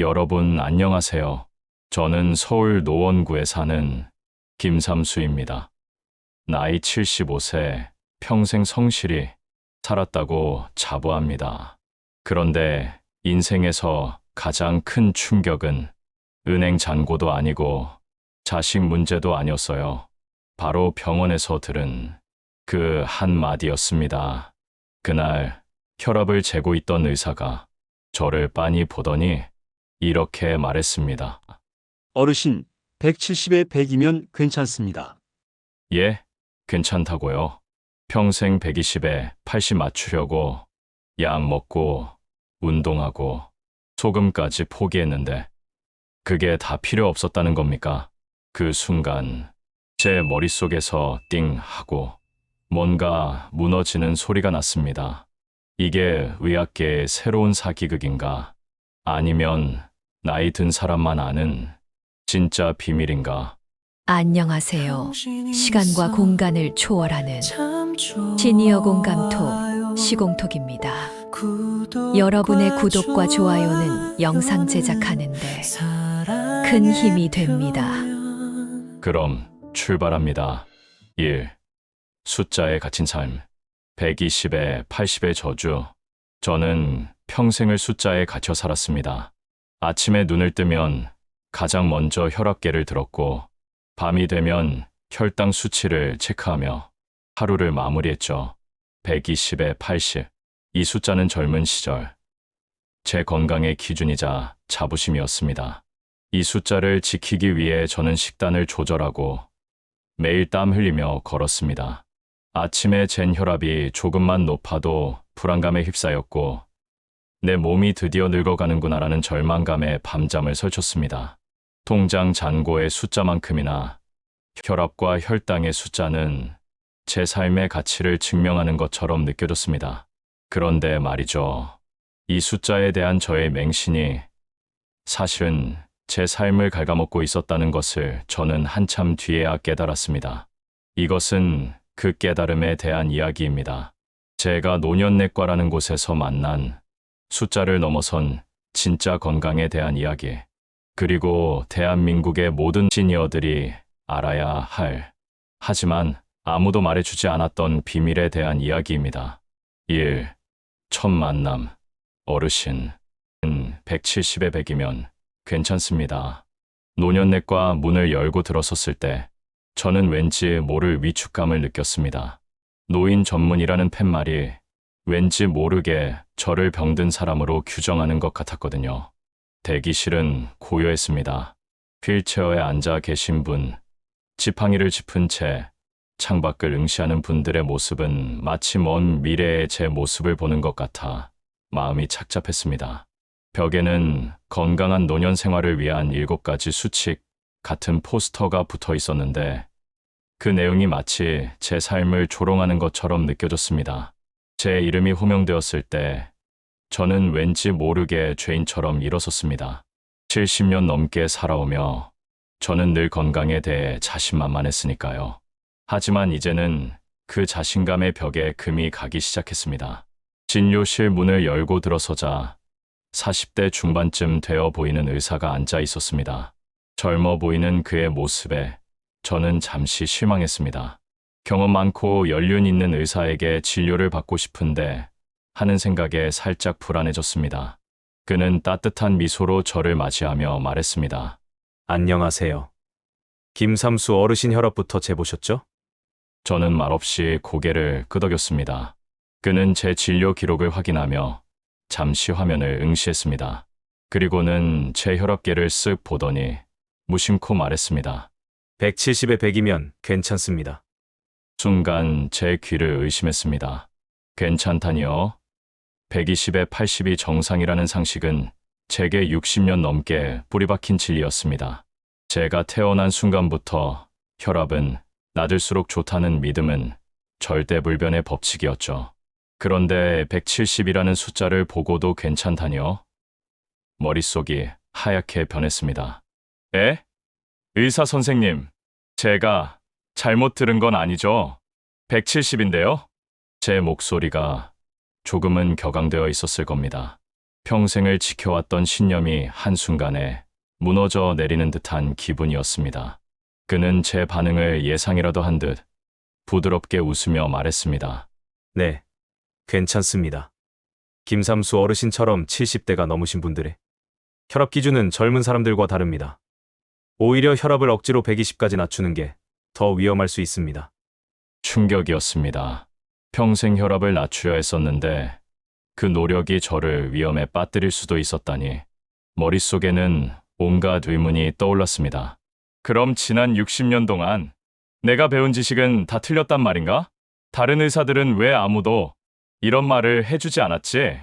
여러분 안녕하세요. 저는 서울 노원구에 사는 김삼수입니다. 나이 75세, 평생 성실히 살았다고 자부합니다. 그런데 인생에서 가장 큰 충격은 은행 잔고도 아니고 자식 문제도 아니었어요. 바로 병원에서 들은 그 한마디였습니다. 그날 혈압을 재고 있던 의사가 저를 빤히 보더니 이렇게 말했습니다. 어르신, 170에 100이면 괜찮습니다. 예, 괜찮다고요. 평생 120에 80 맞추려고 약 먹고 운동하고 소금까지 포기했는데 그게 다 필요 없었다는 겁니까? 그 순간 제 머릿속에서 띵 하고 뭔가 무너지는 소리가 났습니다. 이게 의학계의 새로운 사기극인가? 아니면 나이 든 사람만 아는 진짜 비밀인가? 안녕하세요. 시간과 공간을 초월하는 시니어 공감톡 시공톡입니다. 여러분의 구독과 좋아요는 영상 제작하는데 큰 힘이 됩니다. 그럼 출발합니다. 1. 숫자에 갇힌 삶. 120에 80의 저주. 저는 평생을 숫자에 갇혀 살았습니다. 아침에 눈을 뜨면 가장 먼저 혈압계를 들었고, 밤이 되면 혈당 수치를 체크하며 하루를 마무리했죠. 120에 80. 이 숫자는 젊은 시절. 제 건강의 기준이자 자부심이었습니다. 이 숫자를 지키기 위해 저는 식단을 조절하고 매일 땀 흘리며 걸었습니다. 아침에 잰 혈압이 조금만 높아도 불안감에 휩싸였고 내 몸이 드디어 늙어가는구나라는 절망감에 밤잠을 설쳤습니다. 통장 잔고의 숫자만큼이나 혈압과 혈당의 숫자는 제 삶의 가치를 증명하는 것처럼 느껴졌습니다. 그런데 말이죠. 이 숫자에 대한 저의 맹신이 사실은 제 삶을 갉아먹고 있었다는 것을 저는 한참 뒤에야 깨달았습니다. 이것은 그 깨달음에 대한 이야기입니다. 제가 노년내과라는 곳에서 만난 숫자를 넘어선 진짜 건강에 대한 이야기. 그리고 대한민국의 모든 시니어들이 알아야 할, 하지만 아무도 말해주지 않았던 비밀에 대한 이야기입니다. 1. 첫 만남. 어르신. 170에 100이면 괜찮습니다. 노년내과 문을 열고 들어섰을 때 저는 왠지 모를 위축감을 느꼈습니다. 노인 전문이라는 팻말이 왠지 모르게 저를 병든 사람으로 규정하는 것 같았거든요. 대기실은 고요했습니다. 휠체어에 앉아 계신 분, 지팡이를 짚은 채 창밖을 응시하는 분들의 모습은 마치 먼 미래의 제 모습을 보는 것 같아 마음이 착잡했습니다. 벽에는 건강한 노년 생활을 위한 일곱 가지 수칙 같은 포스터가 붙어 있었는데 그 내용이 마치 제 삶을 조롱하는 것처럼 느껴졌습니다. 제 이름이 호명되었을 때 저는 왠지 모르게 죄인처럼 일어섰습니다. 70년 넘게 살아오며 저는 늘 건강에 대해 자신만만했으니까요. 하지만 이제는 그 자신감의 벽에 금이 가기 시작했습니다. 진료실 문을 열고 들어서자 40대 중반쯤 되어 보이는 의사가 앉아 있었습니다. 젊어 보이는 그의 모습에 저는 잠시 실망했습니다. 경험 많고 연륜 있는 의사에게 진료를 받고 싶은데 하는 생각에 살짝 불안해졌습니다. 그는 따뜻한 미소로 저를 맞이하며 말했습니다. 안녕하세요. 김삼수 어르신 혈압부터 재보셨죠? 저는 말없이 고개를 끄덕였습니다. 그는 제 진료 기록을 확인하며 잠시 화면을 응시했습니다. 그리고는 제 혈압계를 쓱 보더니 무심코 말했습니다. 170에 100이면 괜찮습니다. 순간 제 귀를 의심했습니다. 괜찮다니요? 120에 80이 정상이라는 상식은 제게 60년 넘게 뿌리박힌 진리였습니다. 제가 태어난 순간부터 혈압은 낮을수록 좋다는 믿음은 절대불변의 법칙이었죠. 그런데 170이라는 숫자를 보고도 괜찮다니요? 머릿속이 하얗게 변했습니다. 에? 의사 선생님, 제가 잘못 들은 건 아니죠? 170인데요? 제 목소리가 조금은 격앙되어 있었을 겁니다. 평생을 지켜왔던 신념이 한순간에 무너져 내리는 듯한 기분이었습니다. 그는 제 반응을 예상이라도 한 듯 부드럽게 웃으며 말했습니다. 네, 괜찮습니다. 김삼수 어르신처럼 70대가 넘으신 분들의 혈압 기준은 젊은 사람들과 다릅니다. 오히려 혈압을 억지로 120까지 낮추는 게 더 위험할 수 있습니다. 충격이었습니다. 평생 혈압을 낮추려 했었는데 그 노력이 저를 위험에 빠뜨릴 수도 있었다니 머릿속에는 온갖 의문이 떠올랐습니다. 그럼 지난 60년 동안 내가 배운 지식은 다 틀렸단 말인가? 다른 의사들은 왜 아무도 이런 말을 해주지 않았지?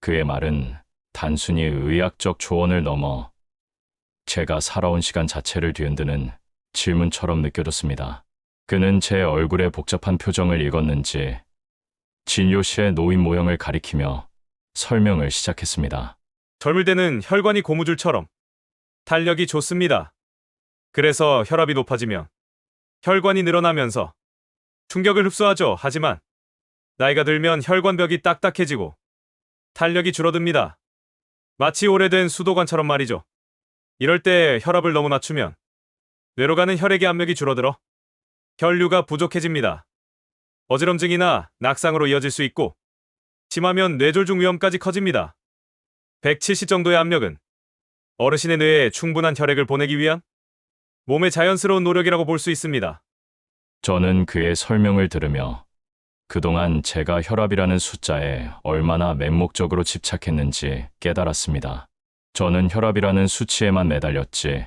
그의 말은 단순히 의학적 조언을 넘어 제가 살아온 시간 자체를 뒤흔드는 질문처럼 느껴졌습니다. 그는 제 얼굴의 복잡한 표정을 읽었는지 진료실의 노인 모형을 가리키며 설명을 시작했습니다. 젊을 때는 혈관이 고무줄처럼 탄력이 좋습니다. 그래서 혈압이 높아지면 혈관이 늘어나면서 충격을 흡수하죠. 하지만 나이가 들면 혈관벽이 딱딱해지고 탄력이 줄어듭니다. 마치 오래된 수도관처럼 말이죠. 이럴 때 혈압을 너무 낮추면 뇌로 가는 혈액의 압력이 줄어들어 혈류가 부족해집니다. 어지럼증이나 낙상으로 이어질 수 있고 심하면 뇌졸중 위험까지 커집니다. 170 정도의 압력은 어르신의 뇌에 충분한 혈액을 보내기 위한 몸의 자연스러운 노력이라고 볼 수 있습니다. 저는 그의 설명을 들으며 그동안 제가 혈압이라는 숫자에 얼마나 맹목적으로 집착했는지 깨달았습니다. 저는 혈압이라는 수치에만 매달렸지,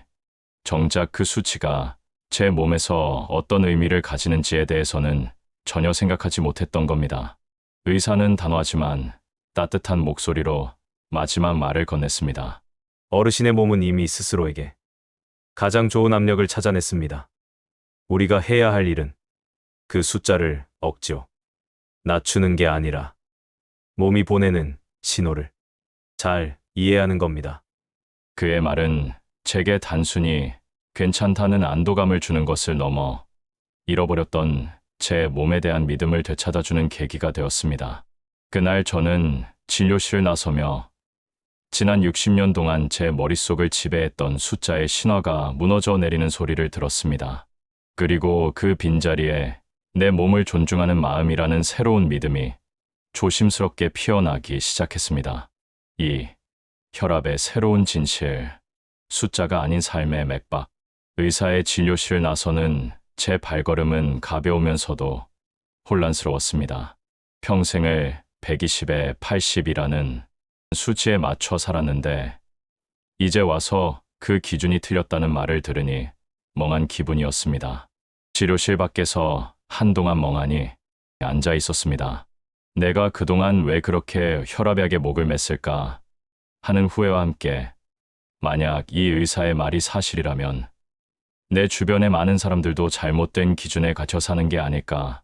정작 그 수치가 제 몸에서 어떤 의미를 가지는지에 대해서는 전혀 생각하지 못했던 겁니다. 의사는 단호하지만 따뜻한 목소리로 마지막 말을 건넸습니다. 어르신의 몸은 이미 스스로에게 가장 좋은 압력을 찾아냈습니다. 우리가 해야 할 일은 그 숫자를 억지로 낮추는 게 아니라 몸이 보내는 신호를 잘 이해하는 겁니다. 그의 말은 제게 단순히 괜찮다는 안도감을 주는 것을 넘어 잃어버렸던 제 몸에 대한 믿음을 되찾아주는 계기가 되었습니다. 그날 저는 진료실을 나서며 지난 60년 동안 제 머릿속을 지배했던 숫자의 신화가 무너져 내리는 소리를 들었습니다. 그리고 그 빈자리에 내 몸을 존중하는 마음이라는 새로운 믿음이 조심스럽게 피어나기 시작했습니다. 이 혈압의 새로운 진실, 숫자가 아닌 삶의 맥박, 의사의 진료실 나서는 제 발걸음은 가벼우면서도 혼란스러웠습니다. 평생을 120에 80이라는 수치에 맞춰 살았는데 이제 와서 그 기준이 틀렸다는 말을 들으니 멍한 기분이었습니다. 치료실 밖에서 한동안 멍하니 앉아 있었습니다. 내가 그동안 왜 그렇게 혈압약에 목을 맸을까 하는 후회와 함께 만약 이 의사의 말이 사실이라면 내 주변의 많은 사람들도 잘못된 기준에 갇혀 사는 게 아닐까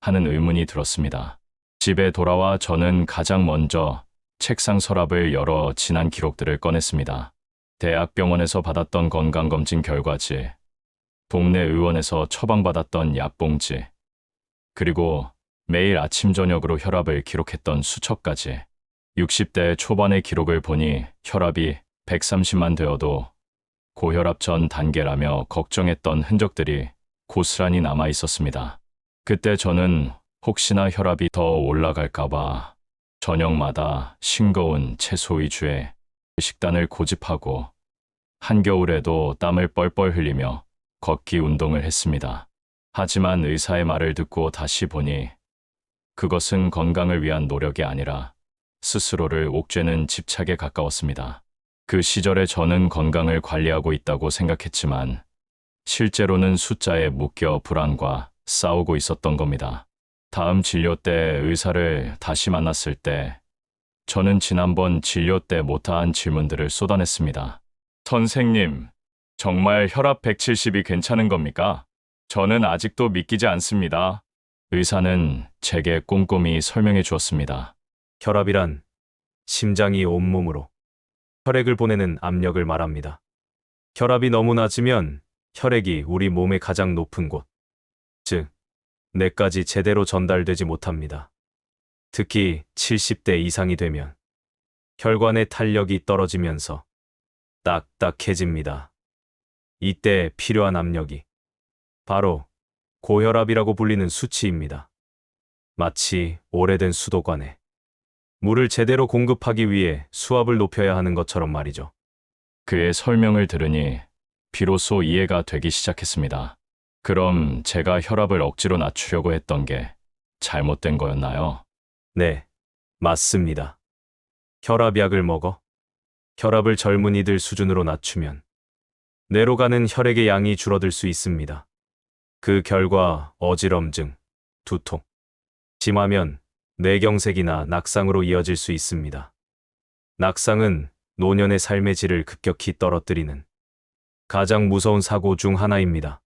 하는 의문이 들었습니다. 집에 돌아와 저는 가장 먼저 책상 서랍을 열어 지난 기록들을 꺼냈습니다. 대학병원에서 받았던 건강검진 결과지, 동네 의원에서 처방받았던 약봉지, 그리고 매일 아침 저녁으로 혈압을 기록했던 수첩까지 60대 초반의 기록을 보니 혈압이 130만 되어도 고혈압 전 단계라며 걱정했던 흔적들이 고스란히 남아 있었습니다. 그때 저는 혹시나 혈압이 더 올라갈까봐 저녁마다 싱거운 채소 위주의 식단을 고집하고 한겨울에도 땀을 뻘뻘 흘리며 걷기 운동을 했습니다. 하지만 의사의 말을 듣고 다시 보니 그것은 건강을 위한 노력이 아니라 스스로를 옥죄는 집착에 가까웠습니다. 그 시절에 저는 건강을 관리하고 있다고 생각했지만 실제로는 숫자에 묶여 불안과 싸우고 있었던 겁니다. 다음 진료 때 의사를 다시 만났을 때 저는 지난번 진료 때 못한 질문들을 쏟아냈습니다. 선생님, 정말 혈압 170이 괜찮은 겁니까? 저는 아직도 믿기지 않습니다. 의사는 제게 꼼꼼히 설명해 주었습니다. 혈압이란 심장이 온몸으로 혈액을 보내는 압력을 말합니다. 혈압이 너무 낮으면 혈액이 우리 몸의 가장 높은 곳, 즉, 뇌까지 제대로 전달되지 못합니다. 특히 70대 이상이 되면 혈관의 탄력이 떨어지면서 딱딱해집니다. 이때 필요한 압력이 바로 고혈압이라고 불리는 수치입니다. 마치 오래된 수도관에 물을 제대로 공급하기 위해 수압을 높여야 하는 것처럼 말이죠. 그의 설명을 들으니 비로소 이해가 되기 시작했습니다. 그럼 제가 혈압을 억지로 낮추려고 했던 게 잘못된 거였나요? 네, 맞습니다. 혈압약을 먹어 혈압을 젊은이들 수준으로 낮추면 뇌로 가는 혈액의 양이 줄어들 수 있습니다. 그 결과 어지럼증, 두통, 심하면 뇌경색이나 낙상으로 이어질 수 있습니다. 낙상은 노년의 삶의 질을 급격히 떨어뜨리는 가장 무서운 사고 중 하나입니다.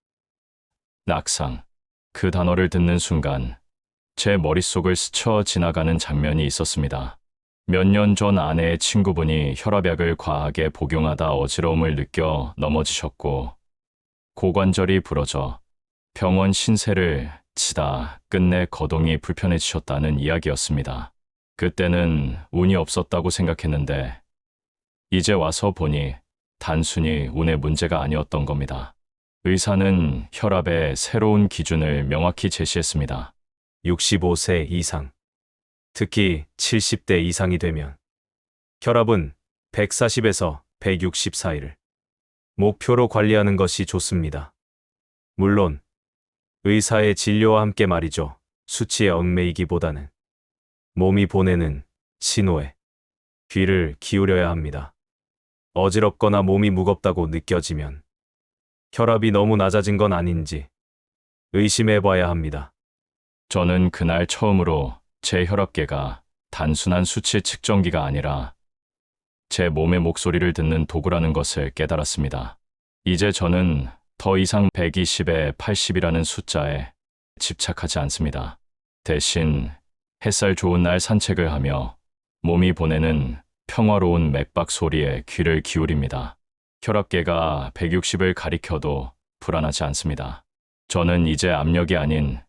낙상. 그 단어를 듣는 순간 제 머릿속을 스쳐 지나가는 장면이 있었습니다. 몇 년 전 아내의 친구분이 혈압약을 과하게 복용하다 어지러움을 느껴 넘어지셨고 고관절이 부러져 병원 신세를 치다 끝내 거동이 불편해지셨다는 이야기였습니다. 그때는 운이 없었다고 생각했는데 이제 와서 보니 단순히 운의 문제가 아니었던 겁니다. 의사는 혈압의 새로운 기준을 명확히 제시했습니다. 65세 이상, 특히 70대 이상이 되면 혈압은 140에서 160 사이를 목표로 관리하는 것이 좋습니다. 물론 의사의 진료와 함께 말이죠. 수치에 얽매이기보다는 몸이 보내는 신호에 귀를 기울여야 합니다. 어지럽거나 몸이 무겁다고 느껴지면 혈압이 너무 낮아진 건 아닌지 의심해 봐야 합니다. 저는 그날 처음으로 제 혈압계가 단순한 수치 측정기가 아니라 제 몸의 목소리를 듣는 도구라는 것을 깨달았습니다. 이제 저는 더 이상 120에 80이라는 숫자에 집착하지 않습니다. 대신 햇살 좋은 날 산책을 하며 몸이 보내는 평화로운 맥박 소리에 귀를 기울입니다. 혈압계가 160을 가리켜도 불안하지 않습니다. 저는 이제 압력이 아닌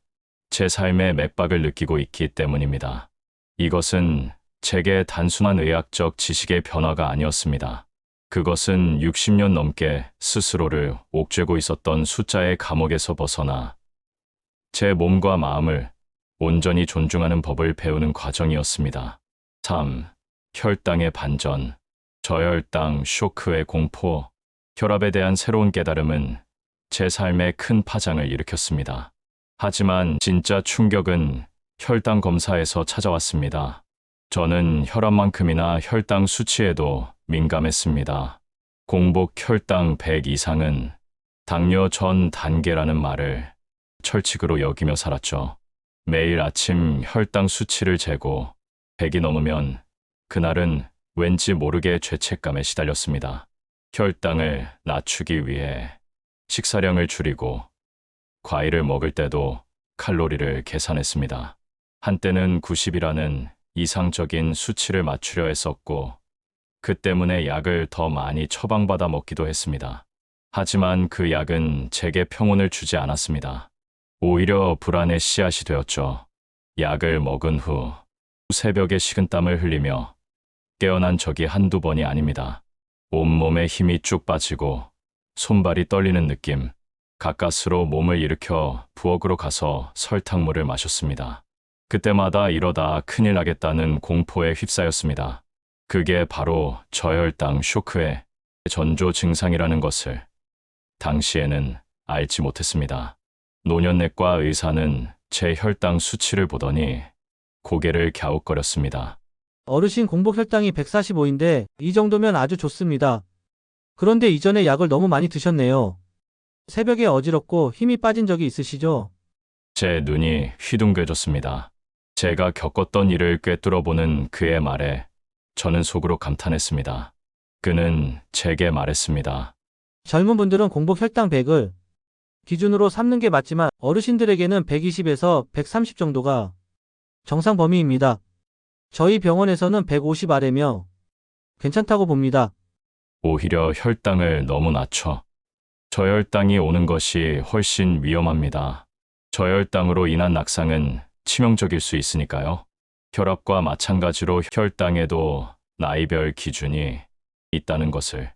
제 삶의 맥박을 느끼고 있기 때문입니다. 이것은 제게 단순한 의학적 지식의 변화가 아니었습니다. 그것은 60년 넘게 스스로를 옥죄고 있었던 숫자의 감옥에서 벗어나 제 몸과 마음을 온전히 존중하는 법을 배우는 과정이었습니다. 3. 혈당의 반전, 저혈당, 쇼크의 공포, 혈압에 대한 새로운 깨달음은 제 삶에 큰 파장을 일으켰습니다. 하지만 진짜 충격은 혈당 검사에서 찾아왔습니다. 저는 혈압만큼이나 혈당 수치에도 민감했습니다. 공복 혈당 100 이상은 당뇨 전 단계라는 말을 철칙으로 여기며 살았죠. 매일 아침 혈당 수치를 재고 100이 넘으면 그날은 왠지 모르게 죄책감에 시달렸습니다. 혈당을 낮추기 위해 식사량을 줄이고 과일을 먹을 때도 칼로리를 계산했습니다. 한때는 90이라는 이상적인 수치를 맞추려 했었고, 그 때문에 약을 더 많이 처방받아 먹기도 했습니다. 하지만 그 약은 제게 평온을 주지 않았습니다. 오히려 불안의 씨앗이 되었죠. 약을 먹은 후 새벽에 식은땀을 흘리며 깨어난 적이 한두 번이 아닙니다. 온몸에 힘이 쭉 빠지고 손발이 떨리는 느낌. 가까스로 몸을 일으켜 부엌으로 가서 설탕물을 마셨습니다. 그때마다 이러다 큰일 나겠다는 공포에 휩싸였습니다. 그게 바로 저혈당 쇼크의 전조 증상이라는 것을 당시에는 알지 못했습니다. 노년내과 의사는 제 혈당 수치를 보더니 고개를 갸웃거렸습니다. 어르신 공복 혈당이 145인데 이 정도면 아주 좋습니다. 그런데 이전에 약을 너무 많이 드셨네요. 새벽에 어지럽고 힘이 빠진 적이 있으시죠? 제 눈이 휘둥그레졌습니다. 제가 겪었던 일을 꿰뚫어보는 그의 말에 저는 속으로 감탄했습니다. 그는 제게 말했습니다. 젊은 분들은 공복 혈당 100을 기준으로 삼는 게 맞지만 어르신들에게는 120에서 130 정도가 정상 범위입니다. 저희 병원에서는 150 아래며 괜찮다고 봅니다. 오히려 혈당을 너무 낮춰 저혈당이 오는 것이 훨씬 위험합니다. 저혈당으로 인한 낙상은 치명적일 수 있으니까요. 혈압과 마찬가지로 혈당에도 나이별 기준이 있다는 것을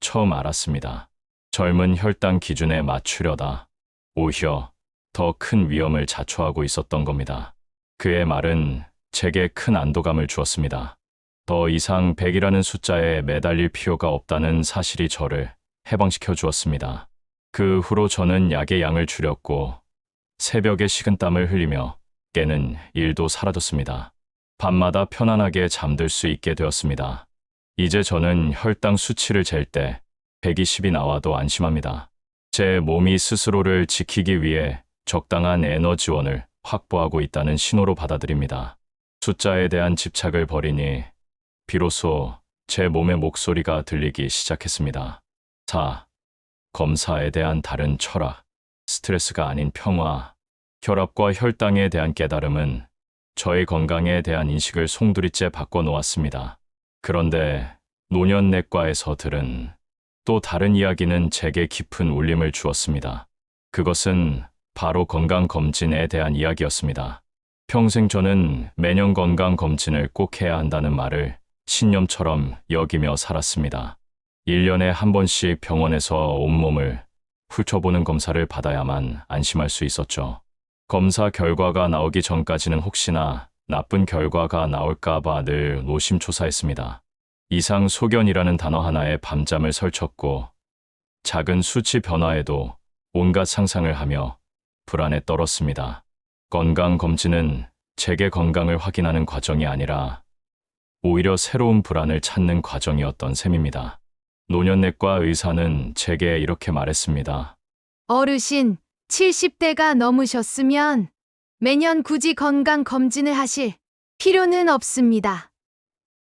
처음 알았습니다. 젊은 혈당 기준에 맞추려다 오히려 더 큰 위험을 자초하고 있었던 겁니다. 그의 말은 제게 큰 안도감을 주었습니다. 더 이상 100이라는 숫자에 매달릴 필요가 없다는 사실이 저를 해방시켜 주었습니다. 그 후로 저는 약의 양을 줄였고 새벽에 식은땀을 흘리며 깨는 일도 사라졌습니다. 밤마다 편안하게 잠들 수 있게 되었습니다. 이제 저는 혈당 수치를 잴 때 120이 나와도 안심합니다. 제 몸이 스스로를 지키기 위해 적당한 에너지원을 확보하고 있다는 신호로 받아들입니다. 숫자에 대한 집착을 버리니 비로소 제 몸의 목소리가 들리기 시작했습니다. 4. 검사에 대한 다른 철학, 스트레스가 아닌 평화, 혈압과 혈당에 대한 깨달음은 저의 건강에 대한 인식을 송두리째 바꿔놓았습니다. 그런데 노년내과에서 들은 또 다른 이야기는 제게 깊은 울림을 주었습니다. 그것은 바로 건강검진에 대한 이야기였습니다. 평생 저는 매년 건강검진을 꼭 해야 한다는 말을 신념처럼 여기며 살았습니다. 1년에 한 번씩 병원에서 온몸을 훑어보는 검사를 받아야만 안심할 수 있었죠. 검사 결과가 나오기 전까지는 혹시나 나쁜 결과가 나올까봐 늘 노심초사했습니다. 이상 소견이라는 단어 하나에 밤잠을 설쳤고 작은 수치 변화에도 온갖 상상을 하며 불안에 떨었습니다. 건강검진은 제게 건강을 확인하는 과정이 아니라 오히려 새로운 불안을 찾는 과정이었던 셈입니다. 노년내과 의사는 제게 이렇게 말했습니다. 어르신, 70대가 넘으셨으면 매년 굳이 건강 검진을 하실 필요는 없습니다.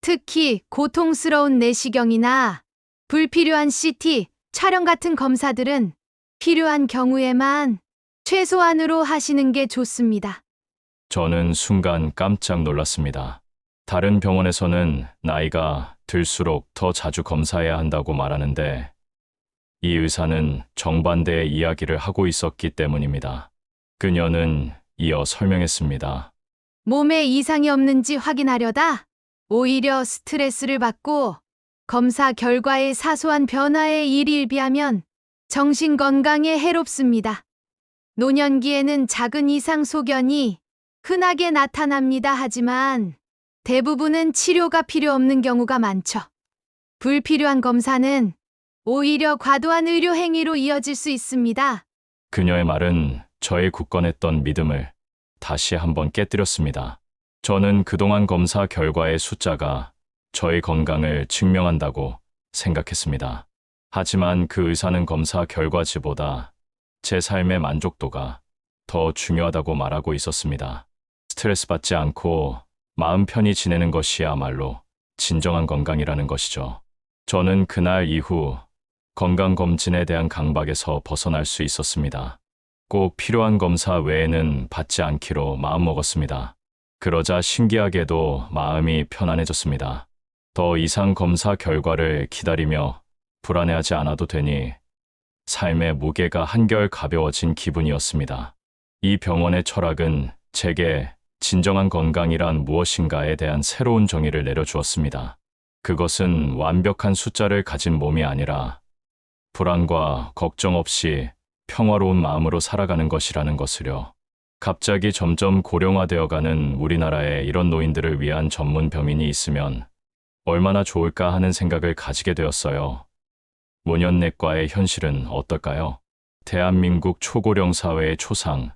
특히 고통스러운 내시경이나 불필요한 CT, 촬영 같은 검사들은 필요한 경우에만 최소한으로 하시는 게 좋습니다. 저는 순간 깜짝 놀랐습니다. 다른 병원에서는 나이가 들수록 더 자주 검사해야 한다고 말하는데 이 의사는 정반대의 이야기를 하고 있었기 때문입니다. 그녀는 이어 설명했습니다. 몸에 이상이 없는지 확인하려다 오히려 스트레스를 받고 검사 결과의 사소한 변화에 일일비하면 정신 건강에 해롭습니다. 노년기에는 작은 이상 소견이 흔하게 나타납니다. 하지만 대부분은 치료가 필요 없는 경우가 많죠. 불필요한 검사는 오히려 과도한 의료 행위로 이어질 수 있습니다. 그녀의 말은 저의 굳건했던 믿음을 다시 한번 깨뜨렸습니다. 저는 그동안 검사 결과의 숫자가 저의 건강을 증명한다고 생각했습니다. 하지만 그 의사는 검사 결과지보다 제 삶의 만족도가 더 중요하다고 말하고 있었습니다. 스트레스 받지 않고 마음 편히 지내는 것이야말로 진정한 건강이라는 것이죠. 저는 그날 이후 건강검진에 대한 강박에서 벗어날 수 있었습니다. 꼭 필요한 검사 외에는 받지 않기로 마음먹었습니다. 그러자 신기하게도 마음이 편안해졌습니다. 더 이상 검사 결과를 기다리며 불안해하지 않아도 되니 삶의 무게가 한결 가벼워진 기분이었습니다. 이 병원의 철학은 제게 진정한 건강이란 무엇인가에 대한 새로운 정의를 내려주었습니다. 그것은 완벽한 숫자를 가진 몸이 아니라 불안과 걱정 없이 평화로운 마음으로 살아가는 것이라는 것을요. 갑자기 점점 고령화되어가는 우리나라에 이런 노인들을 위한 전문 병인이 있으면 얼마나 좋을까 하는 생각을 가지게 되었어요. 노년내과의 현실은 어떨까요? 대한민국 초고령 사회의 초상,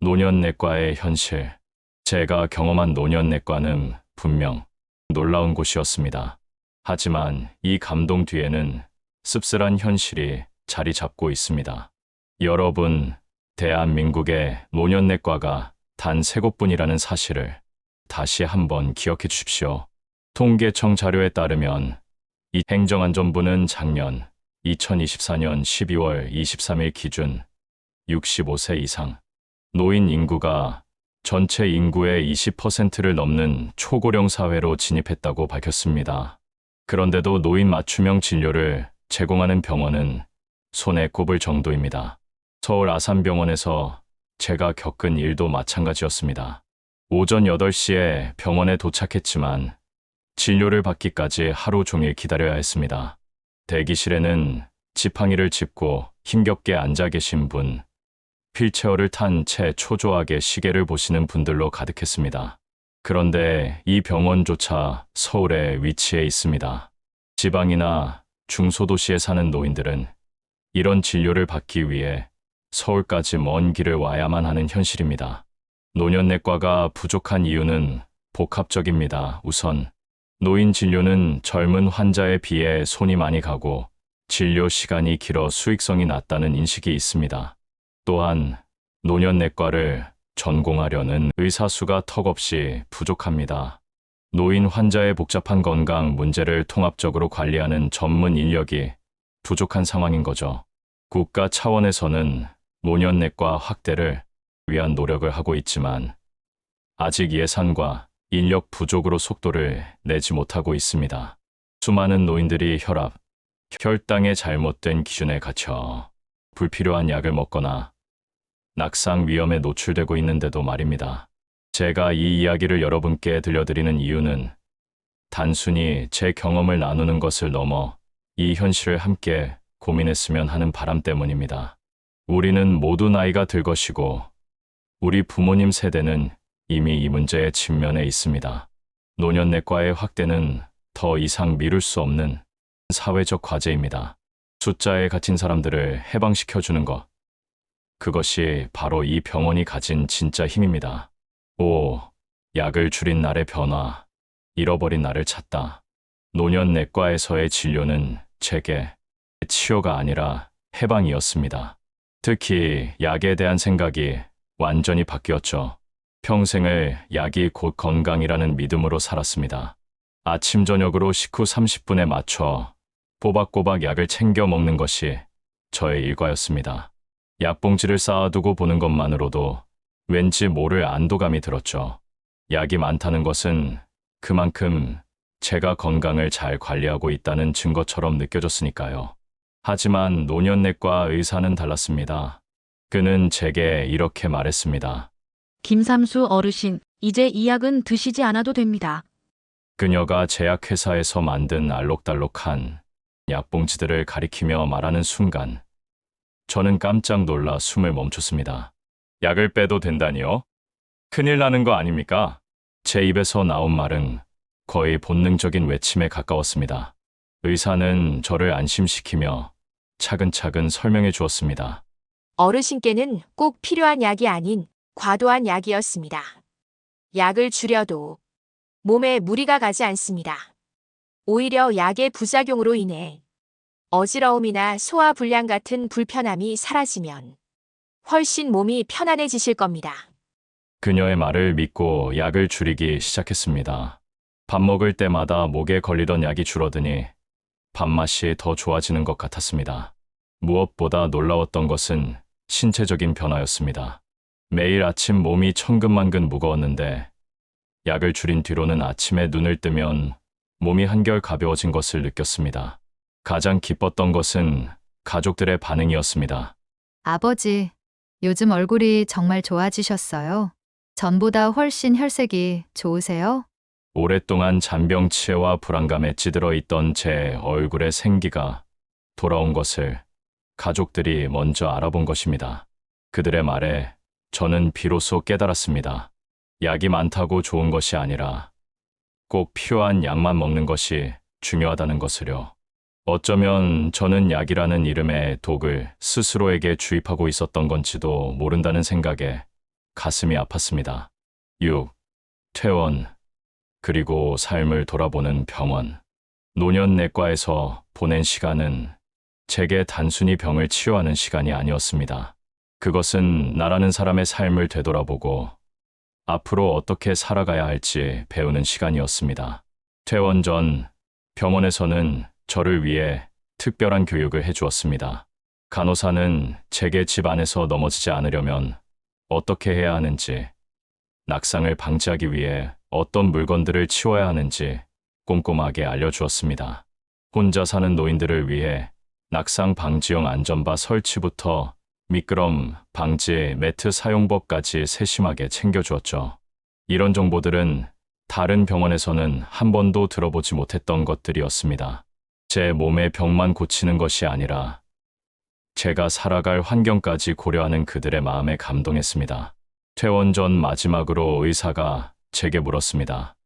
노년내과의 현실. 제가 경험한 노년내과는 분명 놀라운 곳이었습니다. 하지만 이 감동 뒤에는 씁쓸한 현실이 자리 잡고 있습니다. 여러분, 대한민국의 노년내과가 단 세 곳뿐이라는 사실을 다시 한번 기억해 주십시오. 통계청 자료에 따르면 이 행정안전부는 작년 2024년 12월 23일 기준 65세 이상 노인 인구가 전체 인구의 20%를 넘는 초고령 사회로 진입했다고 밝혔습니다. 그런데도 노인 맞춤형 진료를 제공하는 병원은 손에 꼽을 정도입니다. 서울 아산병원에서 제가 겪은 일도 마찬가지였습니다. 오전 8시에 병원에 도착했지만 진료를 받기까지 하루 종일 기다려야 했습니다. 대기실에는 지팡이를 짚고 힘겹게 앉아 계신 분, 휠체어를 탄 채 초조하게 시계를 보시는 분들로 가득했습니다. 그런데 이 병원조차 서울에 위치해 있습니다. 지방이나 중소도시에 사는 노인들은 이런 진료를 받기 위해 서울까지 먼 길을 와야만 하는 현실입니다. 노년내과가 부족한 이유는 복합적입니다. 우선, 노인 진료는 젊은 환자에 비해 손이 많이 가고 진료 시간이 길어 수익성이 낮다는 인식이 있습니다. 또한, 노년내과를 전공하려는 의사 수가 턱없이 부족합니다. 노인 환자의 복잡한 건강 문제를 통합적으로 관리하는 전문 인력이 부족한 상황인 거죠. 국가 차원에서는 노년내과 확대를 위한 노력을 하고 있지만 아직 예산과 인력 부족으로 속도를 내지 못하고 있습니다. 수많은 노인들이 혈압, 혈당의 잘못된 기준에 갇혀 불필요한 약을 먹거나 낙상 위험에 노출되고 있는데도 말입니다. 제가 이 이야기를 여러분께 들려드리는 이유는 단순히 제 경험을 나누는 것을 넘어 이 현실을 함께 고민했으면 하는 바람 때문입니다. 우리는 모두 나이가 들 것이고 우리 부모님 세대는 이미 이 문제에 직면해 있습니다. 노년내과의 확대는 더 이상 미룰 수 없는 사회적 과제입니다. 숫자에 갇힌 사람들을 해방시켜주는 것. 그것이 바로 이 병원이 가진 진짜 힘입니다. 5. 약을 줄인 날의 변화. 잃어버린 나를 찾다. 노년 내과에서의 진료는 제게 치료가 아니라 해방이었습니다. 특히 약에 대한 생각이 완전히 바뀌었죠. 평생을 약이 곧 건강이라는 믿음으로 살았습니다. 아침 저녁으로 식후 30분에 맞춰 꼬박꼬박 약을 챙겨 먹는 것이 저의 일과였습니다. 약봉지를 쌓아두고 보는 것만으로도 왠지 모를 안도감이 들었죠. 약이 많다는 것은 그만큼 제가 건강을 잘 관리하고 있다는 증거처럼 느껴졌으니까요. 하지만 노년내과 의사는 달랐습니다. 그는 제게 이렇게 말했습니다. 김삼수 어르신, 이제 이 약은 드시지 않아도 됩니다. 그녀가 제약회사에서 만든 알록달록한 약봉지들을 가리키며 말하는 순간, 저는 깜짝 놀라 숨을 멈췄습니다. 약을 빼도 된다니요? 큰일 나는 거 아닙니까? 제 입에서 나온 말은 거의 본능적인 외침에 가까웠습니다. 의사는 저를 안심시키며 차근차근 설명해 주었습니다. 어르신께는 꼭 필요한 약이 아닌 과도한 약이었습니다. 약을 줄여도 몸에 무리가 가지 않습니다. 오히려 약의 부작용으로 인해 어지러움이나 소화 불량 같은 불편함이 사라지면 훨씬 몸이 편안해지실 겁니다. 그녀의 말을 믿고 약을 줄이기 시작했습니다. 밥 먹을 때마다 목에 걸리던 약이 줄어드니 밥맛이 더 좋아지는 것 같았습니다. 무엇보다 놀라웠던 것은 신체적인 변화였습니다. 매일 아침 몸이 천근만근 무거웠는데 약을 줄인 뒤로는 아침에 눈을 뜨면 몸이 한결 가벼워진 것을 느꼈습니다. 가장 기뻤던 것은 가족들의 반응이었습니다. 아버지, 요즘 얼굴이 정말 좋아지셨어요. 전보다 훨씬 혈색이 좋으세요? 오랫동안 잔병치레와 불안감에 찌들어 있던 제 얼굴의 생기가 돌아온 것을 가족들이 먼저 알아본 것입니다. 그들의 말에 저는 비로소 깨달았습니다. 약이 많다고 좋은 것이 아니라 꼭 필요한 약만 먹는 것이 중요하다는 것을요. 어쩌면 저는 약이라는 이름의 독을 스스로에게 주입하고 있었던 건지도 모른다는 생각에 가슴이 아팠습니다. 6. 퇴원. 그리고 삶을 돌아보는 병원. 노년 내과에서 보낸 시간은 제게 단순히 병을 치료하는 시간이 아니었습니다. 그것은 나라는 사람의 삶을 되돌아보고 앞으로 어떻게 살아가야 할지 배우는 시간이었습니다. 퇴원 전 병원에서는 저를 위해 특별한 교육을 해주었습니다. 간호사는 제게 집 안에서 넘어지지 않으려면 어떻게 해야 하는지, 낙상을 방지하기 위해 어떤 물건들을 치워야 하는지 꼼꼼하게 알려주었습니다. 혼자 사는 노인들을 위해 낙상 방지용 안전바 설치부터 미끄럼 방지 매트 사용법까지 세심하게 챙겨주었죠. 이런 정보들은 다른 병원에서는 한 번도 들어보지 못했던 것들이었습니다. 제 몸의 병만 고치는 것이 아니라 제가 살아갈 환경까지 고려하는 그들의 마음에 감동했습니다. 퇴원 전 마지막으로 의사가 제게 물었습니다.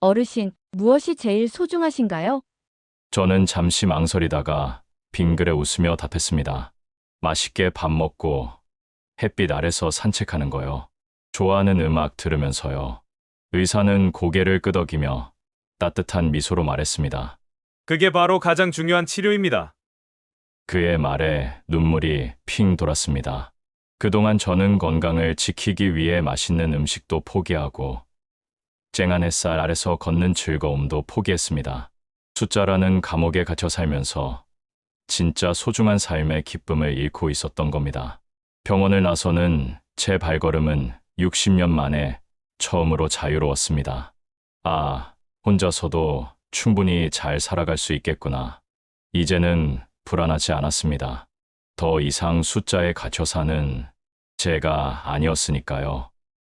어르신, 무엇이 제일 소중하신가요? 저는 잠시 망설이다가 빙그레 웃으며 답했습니다. 맛있게 밥 먹고 햇빛 아래서 산책하는 거요. 좋아하는 음악 들으면서요. 의사는 고개를 끄덕이며 따뜻한 미소로 말했습니다. 그게 바로 가장 중요한 치료입니다. 그의 말에 눈물이 핑 돌았습니다. 그동안 저는 건강을 지키기 위해 맛있는 음식도 포기하고 쨍한 햇살 아래서 걷는 즐거움도 포기했습니다. 숫자라는 감옥에 갇혀 살면서 진짜 소중한 삶의 기쁨을 잃고 있었던 겁니다. 병원을 나서는 제 발걸음은 60년 만에 처음으로 자유로웠습니다. 아, 혼자서도 충분히 잘 살아갈 수 있겠구나. 이제는 불안하지 않았습니다. 더 이상 숫자에 갇혀 사는 제가 아니었으니까요.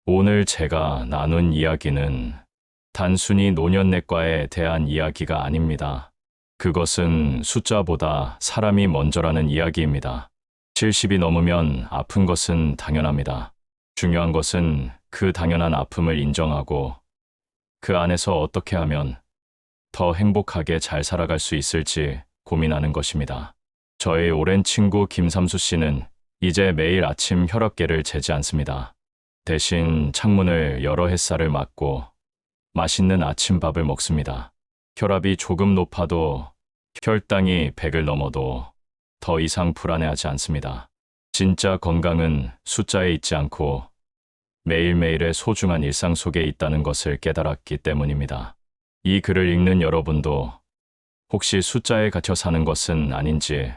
오늘 제가 나눈 이야기는 단순히 노년내과에 대한 이야기가 아닙니다. 그것은 숫자보다 사람이 먼저라는 이야기입니다. 70이 넘으면 아픈 것은 당연합니다. 중요한 것은 그 당연한 아픔을 인정하고 그 안에서 어떻게 하면 더 행복하게 잘 살아갈 수 있을지 고민하는 것입니다. 저의 오랜 친구 김삼수 씨는 이제 매일 아침 혈압계를 재지 않습니다. 대신 창문을 열어 햇살을 맞고 맛있는 아침밥을 먹습니다. 혈압이 조금 높아도 혈당이 100을 넘어도 더 이상 불안해하지 않습니다. 진짜 건강은 숫자에 있지 않고 매일매일의 소중한 일상 속에 있다는 것을 깨달았기 때문입니다. 이 글을 읽는 여러분도 혹시 숫자에 갇혀 사는 것은 아닌지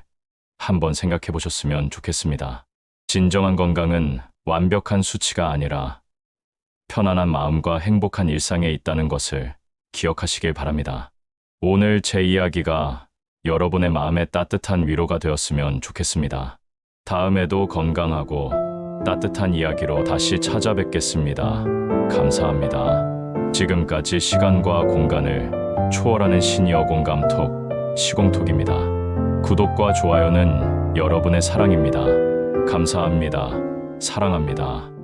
한번 생각해 보셨으면 좋겠습니다. 진정한 건강은 완벽한 수치가 아니라 편안한 마음과 행복한 일상에 있다는 것을 기억하시길 바랍니다. 오늘 제 이야기가 여러분의 마음에 따뜻한 위로가 되었으면 좋겠습니다. 다음에도 건강하고 따뜻한 이야기로 다시 찾아뵙겠습니다. 감사합니다. 지금까지 시간과 공간을 초월하는 시니어 공감톡 시공톡입니다. 구독과 좋아요는 여러분의 사랑입니다. 감사합니다. 사랑합니다.